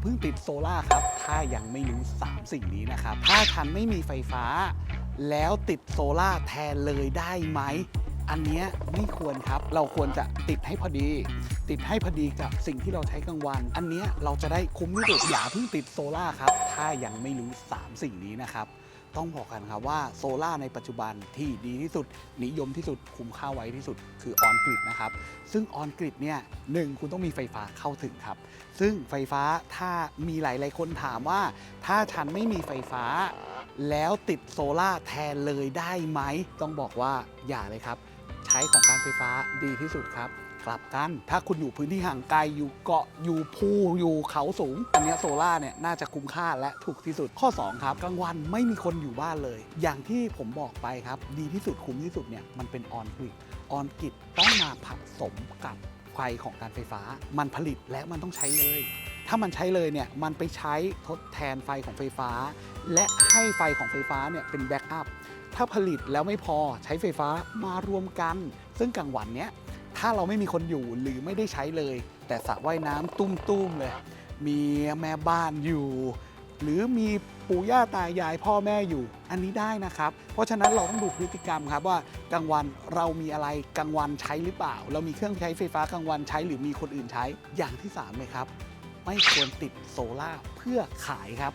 เพิ่งติดโซล่าครับ ถ้ายังไม่รู้ 3 สิ่งนี้นะครับ ถ้าฉันไม่มีไฟฟ้า แล้วติดโซล่าแทนเลยได้ไหม อันเนี้ยไม่ควรครับ เราควรจะติดให้พอดี ติดให้พอดีกับสิ่งที่เราใช้กลางวัน อันเนี้ยเราจะได้คุ้มที่สุดอย่าเพิ่งติดโซล่าครับ ถ้ายังไม่รู้ 3 สิ่งนี้นะครับ ต้องบอกกันครับว่าโซล่าในปัจจุบันที่ดีที่สุด นิยมที่สุดคุ้มค่าไว้ที่สุดคือออนกริดนะครับ ซึ่งออนกริดเนี่ยหนึ่งคุณต้องมีไฟฟ้าเข้าถึงครับ ซึ่งไฟฟ้าถ้ามีหลาย ๆ คนถามว่า ถ้าฉันไม่มีไฟฟ้า แล้วติดโซล่าแทนเลยได้ไหม ต้องบอกว่าอย่าเลยครับ ใช้ของการไฟฟ้าดีที่สุดครับ กลับกันถ้าคุณอยู่พื้นที่ห่างไกลอยู่เกาะอยู่ภูอยู่เขาสูง อันนี้โซล่าเนี่ยน่าจะคุ้มค่าและถูกที่สุดข้อ 2 ครับกลางวันไม่มีคนอยู่บ้านเลย อย่างที่ผมบอกไปครับ ดีที่สุดคุ้มที่สุดเนี่ยมันเป็นออนกริดออนกริดต้องมาผสมกับไฟของการไฟฟ้า มันผลิตและมันต้องใช้เลย ถ้ามันใช้เลยเนี่ยมันไปใช้ทดแทนไฟของไฟฟ้า และให้ไฟของไฟฟ้าเนี่ยเป็นแบ็กอัพ ถ้าผลิตแล้วไม่พอใช้ไฟฟ้ามารวมกัน ซึ่งกลางวันเนี้ยถ้าเราไม่มีคนอยู่หรือไม่ได้ใช้เลย แต่สระว่ายน้ำตุ้มๆเลย มีแม่บ้านอยู่ หรือมีปู่ย่าตายายพ่อแม่อยู่ อันนี้ได้นะครับ เพราะฉะนั้นเราต้องดูพฤติกรรมครับว่ากลางวันเรามีอะไรกลางวันใช้หรือเปล่า เรามีเครื่องใช้ไฟฟ้ากลางวันใช้หรือมีคนอื่นใช้อย่างที่สามเลยครับไม่ควรติดโซล่าเพื่อขายครับ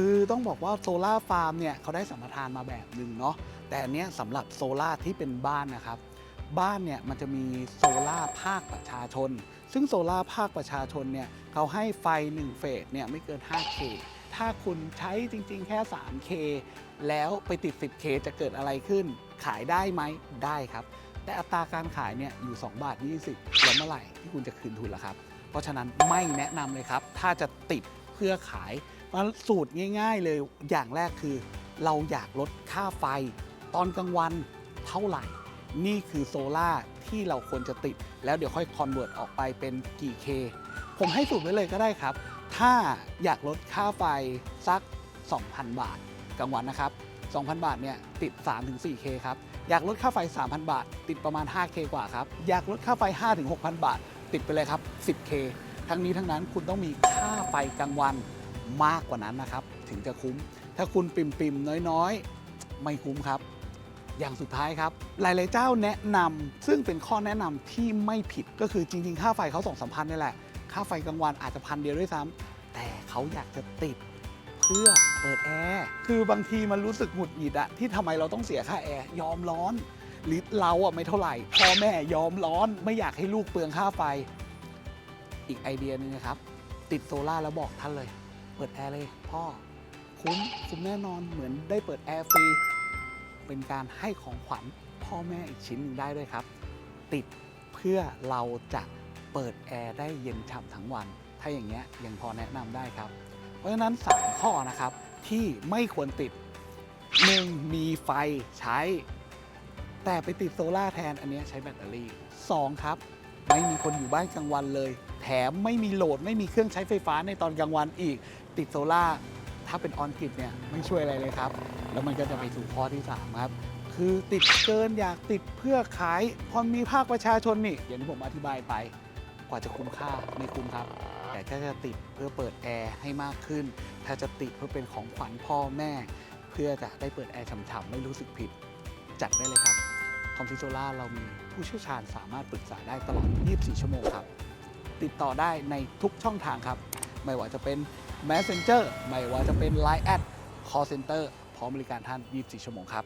คือต้องบอกว่าโซล่าฟาร์มเนี่ยเขาได้สัมปทานมาแบบหนึ่งเนาะแต่อันเนี้ยสำหรับโซล่าที่เป็นบ้านนะครับ บ้านเนี่ยมันจะมีโซล่าภาคประชาชน ซึ่งโซล่าภาคประชาชนเนี่ยเขาให้ไฟ 1 เฟสเนี่ยไม่เกิน 5K ถ้าคุณใช้จริงๆ แค่ 3K แล้วไปติด 10K จะเกิดอะไรขึ้น ขายได้ไหมได้ครับ แต่อัตราการขายเนี่ยอยู่ 2 บาท 20แล้วเมื่อไหร่ที่คุณจะคืนทุนล่ะครับ เพราะฉะนั้นไม่แนะนำเลยครับ ถ้าจะติด เพื่อขายมันสูตรง่าย ๆ เลยอย่างแรกคือ เราอยากลดค่าไฟ ตอนกลางวันเท่าไหร่ นี่คือโซล่าที่เราควรจะติด แล้วเดี๋ยวค่อยคอนเวิร์ตออกไปเป็นกี่เคผมให้สูตรไว้เลยก็ได้ครับ ถ้าอยากลดค่าไฟสัก 2,000 บาทกลางวันนะครับ 2,000 บาทเนี่ยติด 3-4K ครับ อยากลดค่าไฟ 3,000 บาท ติดประมาณ 5K กว่าครับ อยากลดค่าไฟ 5-6,000 บาท ติดไปเลยครับ 10K ทั้งนี้ทั้งนั้นคุณต้องมีค่า ไฟกลางวันมากกว่านั้นนะครับ ถึงจะคุ้ม ถ้าคุณปิ่มปิมๆน้อยๆ ไม่คุ้มครับ อย่างสุดท้ายครับ หลายๆเจ้าแนะนำซึ่งเป็นข้อแนะนำที่ไม่ผิดก็คือจริง ๆ ค่าไฟเขาสองสามพันนี่แหละ ค่าไฟกลางวันอาจจะพันเดียวด้วยซ้ำแต่เขาอยากจะติดเพื่อเปิดแอร์คือบางทีมันรู้สึกหงุดหงิดอะที่ทำไมเราต้องเสียค่าแอร์ยอมร้อนหรือเราอะไม่เท่าไหร่พ่อแม่ยอมร้อนไม่อยากให้ลูกเปลืองค่าไฟ อีกไอเดียหนึงนะครับ ติดโซล่าแล้วบอกท่านเลย เปิดแอร์เลยพ่อคุ้มคุ้มแน่นอนเหมือนได้เปิดแอร์ฟรีเป็นการให้ของขวัญพ่อแม่อีกชิ้นหนึ่งได้ด้วยครับ ติดเพื่อเราจะเปิดแอร์ได้เย็นฉ่ำทั้งวัน ถ้าอย่างเงี้ยยังพอแนะนำได้ครับ เพราะฉะนั้น 3 ข้อนะครับที่ไม่ควรติด 1. มีไฟใช้ แต่ไปติดโซล่าแทนอันนี้ใช้แบตเตอรี่ 2. ครับ ไม่มีคนอยู่บ้านกลางวันเลย แถมไม่มีโหลดไม่มีเครื่องใช้ไฟฟ้าในตอนกลางวันอีก ติดโซล่าถ้าเป็นออนกริดเนี่ยไม่ช่วยอะไรเลยครับ แล้วมันก็จะไปสู่ข้อที่ 3 ครับ คือติดเกินอยากติดเพื่อขายพอมีภาคประชาชนนี่อย่างที่ผมอธิบายไป กว่าจะคุ้มค่าไม่คุ้มครับ แต่ถ้าจะติดเพื่อเปิดแอร์ให้มากขึ้น ถ้าจะติดเพื่อเป็นของขวัญพ่อแม่ เพื่อจะได้เปิดแอร์ฉ่ำๆไม่รู้สึกผิด จัดได้เลยครับคอมพิวโซล่าเรามี ผู้เชี่ยวชาญสามารถปรึกษาได้ตลอด 24 ชั่วโมงครับ ติดต่อได้ในทุกช่องทางครับ ไม่ว่าจะเป็น Messenger ไม่ว่าจะเป็น Line Call Center พร้อมบริการท่าน 24 ชั่วโมงครับ